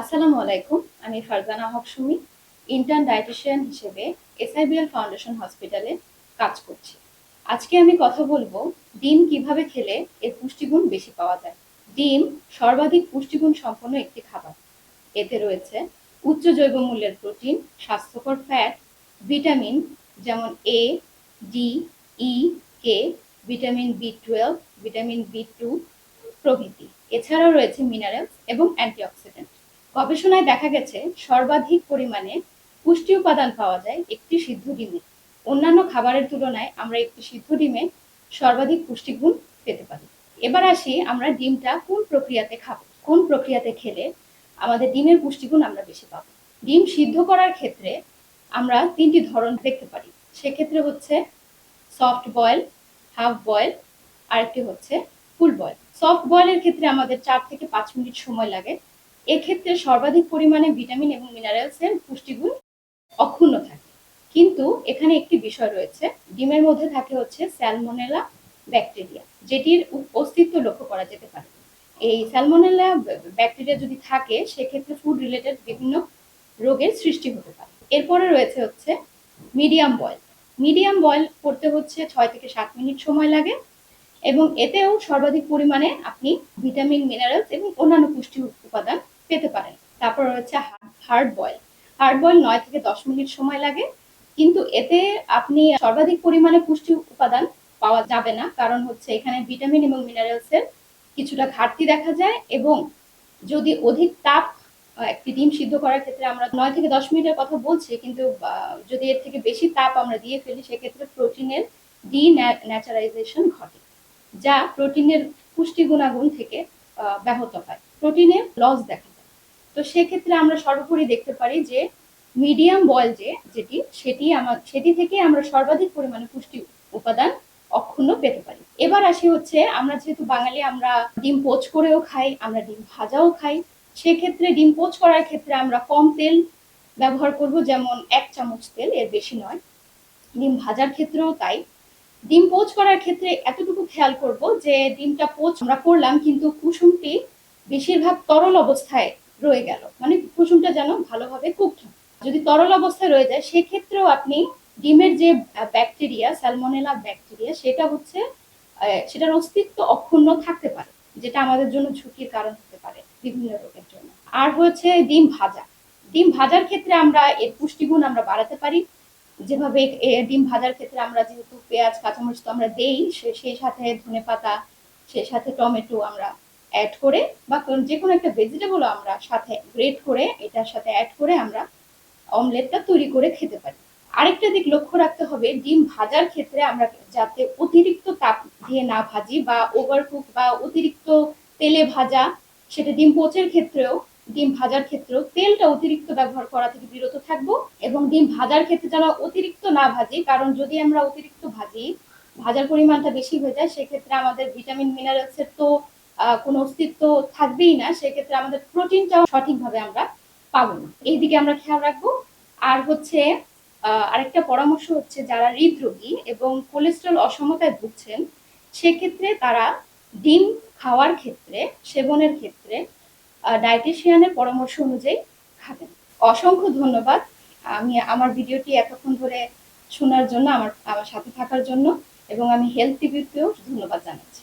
আসসালামু আলাইকুম, আমি ফারজানা হক সুমি ইন্টার্ন ডায়েটিশিয়ান হিসেবে এসআইবিএল ফাউন্ডেশন হসপিটালে কাজ করছি। আজকে আমি কথা বলব ডিম কীভাবে খেলে এর পুষ্টিগুণ বেশি পাওয়া যায়। ডিম সর্বাধিক পুষ্টিগুণ সম্পন্ন একটি খাবার। এতে রয়েছে উচ্চ জৈব মূল্যের প্রোটিন, স্বাস্থ্যকর ফ্যাট ভিটামিন যেমন A D E K vitamin B twelve vitamin B two প্রভৃতি। এছাড়াও রয়েছে মিনারেলস এবং অ্যান্টিঅক্সিডেন্ট গবেষণায় দেখা গেছে, সর্বাধিক পরিমাণে পুষ্টি উপাদান পাওয়া যায় একটি সিদ্ধ ডিমে। অন্যান্য খাবারের তুলনায় আমরা একটি সিদ্ধ ডিমে সর্বাধিক পুষ্টিগুণ পেতে পারি। এবার আসি আমরা ডিমটা কোন প্রক্রিয়াতে খাব, কোন প্রক্রিয়াতে খেলে আমাদের ডিমের পুষ্টিগুণ আমরা বেশি পাবো। ডিম সিদ্ধ করার ক্ষেত্রে আমরা তিনটি ধরন দেখতে পারি। সেক্ষেত্রে হচ্ছে সফট বয়েল হাফ বয়েল আরেকটি হচ্ছে ফুল বয়েল সফট বয়েলের ক্ষেত্রে আমাদের চার থেকে পাঁচ মিনিট সময় লাগে। এক্ষেত্রে সর্বাধিক পরিমাণে ভিটামিন এবং মিনারেলসের পুষ্টিগুণ অক্ষুণ্ণ থাকে। কিন্তু এখানে একটি বিষয় রয়েছে, ডিমের মধ্যে থাকে হচ্ছে স্যালমোনেলা ব্যাকটেরিয়া যেটির অস্তিত্ব লক্ষ্য করা যেতে পারে। এই স্যালমোনেলা ব্যাকটেরিয়া যদি থাকে, সেক্ষেত্রে ফুড রিলেটেড বিভিন্ন রোগের সৃষ্টি হতে পারে। এরপরে রয়েছে হচ্ছে মিডিয়াম বয়েল মিডিয়াম বয়েল করতে হচ্ছে ছয় থেকে সাত মিনিট সময় লাগে এবং এতেও সর্বাধিক পরিমাণে আপনি ভিটামিন মিনারেলস এবং অন্যান্য পুষ্টি উপাদান পেতে পারেন। তারপর রয়েছে হার্ড বয়েল হার্ড বয়েল নয় থেকে দশ মিনিট সময় লাগে। কিন্তু এতে আপনি সর্বাধিক পরিমাণে পুষ্টি উপাদান পাওয়া যাবে না। কারণ হচ্ছে এখানে ভিটামিন এবং মিনারেলসের কিছুটা ঘাটতি দেখা যায় এবং যদি অধিক তাপ একটি ডিম সিদ্ধ করার ক্ষেত্রে আমরা নয় থেকে দশ মিনিটের কথা বলছি, কিন্তু যদি এর থেকে বেশি তাপ আমরা দিয়ে ফেলি, সেক্ষেত্রে প্রোটিনের ডি ন্যাচারাইজেশন ঘটে, যা প্রোটিনের পুষ্টি গুণাগুণ থেকে ব্যাহত হয়। প্রোটিনের লস দেখা। তো সেক্ষেত্রে আমরা সর্বোপরি দেখতে পারি যে মিডিয়াম বয়েল যে যেটি, সেটি আমার সেটি থেকে আমরা সর্বাধিক পরিমাণে পুষ্টি উপাদান অক্ষুণ্ণ পেতে পারি। এবার আসি হচ্ছে, আমরা যেহেতু বাঙালি, আমরা ডিম পোচ করেও খাই, আমরা ডিম ভাজাও খাই, সেক্ষেত্রে ডিম পোচ করার ক্ষেত্রে আমরা কম তেল ব্যবহার করব, যেমন এক চামচ তেল, এর বেশি নয়। ডিম ভাজার ক্ষেত্রেও তাই। ডিম পোচ করার ক্ষেত্রে এতটুকু খেয়াল করব যে ডিমটা পোচ আমরা করলাম, কিন্তু কুসুমটি বেশিরভাগ তরল অবস্থায় রয়ে গেল। মানে কুসুমটা যেন ভালোভাবে কুকড যদি তরল অবস্থায় রয়ে যায়, সেক্ষেত্রেও আপনি ডিমের যে ব্যাকটেরিয়া স্যালমোনেলা ব্যাকটেরিয়া সেটা হচ্ছে সেটার অস্তিত্ব অক্ষুণ্ণ থাকতে পারে, যেটা আমাদের জন্য ঝুঁকির কারণ হতে পারে বিভিন্ন রোগের জন্য। আর হচ্ছে ডিম ভাজা। ডিম ভাজার ক্ষেত্রে আমরা এর পুষ্টিগুণ আমরা বাড়াতে পারি। যেভাবে ডিম ভাজার ক্ষেত্রে আমরা যেহেতু পেঁয়াজ, কাঁচামরিচ তো আমরা দেই সেই সাথে ধনে পাতা সেই সাথে টমেটো আমরা অ্যাড করে বা যে কোনো একটা ভেজিটেবল আমরা সাথে গ্রেট করে এটার সাথে অ্যাড করে আমরা অমলেটটা তৈরি করে খেতে পারি। আরেকটা দিক লক্ষ্য রাখতে হবে, ডিম ভাজার ক্ষেত্রে আমরা যাতে অতিরিক্ত তাপ দিয়ে না ভাজি বা ওভারকুক বা অতিরিক্ত তেলে ভাজা, সেটা ডিম পোচের ক্ষেত্রেও, ডিম ভাজার ক্ষেত্রেও তেলটা অতিরিক্ত ব্যবহার করা থেকে বিরত থাকব এবং ডিম ভাজার ক্ষেত্রে যেন অতিরিক্ত না ভাজি, কারণ যদি আমরা অতিরিক্ত ভাজি, ভাজার পরিমাণটা বেশি হয়ে যায়, সেক্ষেত্রে আমাদের ভিটামিন মিনারেলসের তো কোনো অস্তিত্ব থাকবেই না, সেক্ষেত্রে আমাদের প্রোটিনটাও সঠিকভাবে আমরা পাবো না। এই দিকে আমরা খেয়াল রাখব। আর হচ্ছে আরেকটা পরামর্শ হচ্ছে যারা হৃদরোগী এবং কোলেস্ট্রল অসমতায় ভুগছেন, সেক্ষেত্রে তারা ডিম খাওয়ার ক্ষেত্রে, সেবনের ক্ষেত্রে ডায়েটিশিয়ানের পরামর্শ অনুযায়ী খাবেন। অসংখ্য ধন্যবাদ। আমি আমার ভিডিওটি এতক্ষণ ধরে শোনার জন্য, আমার আমার সাথে থাকার জন্য এবং আমি হেলথ টিভিতেও ধন্যবাদ জানাচ্ছি।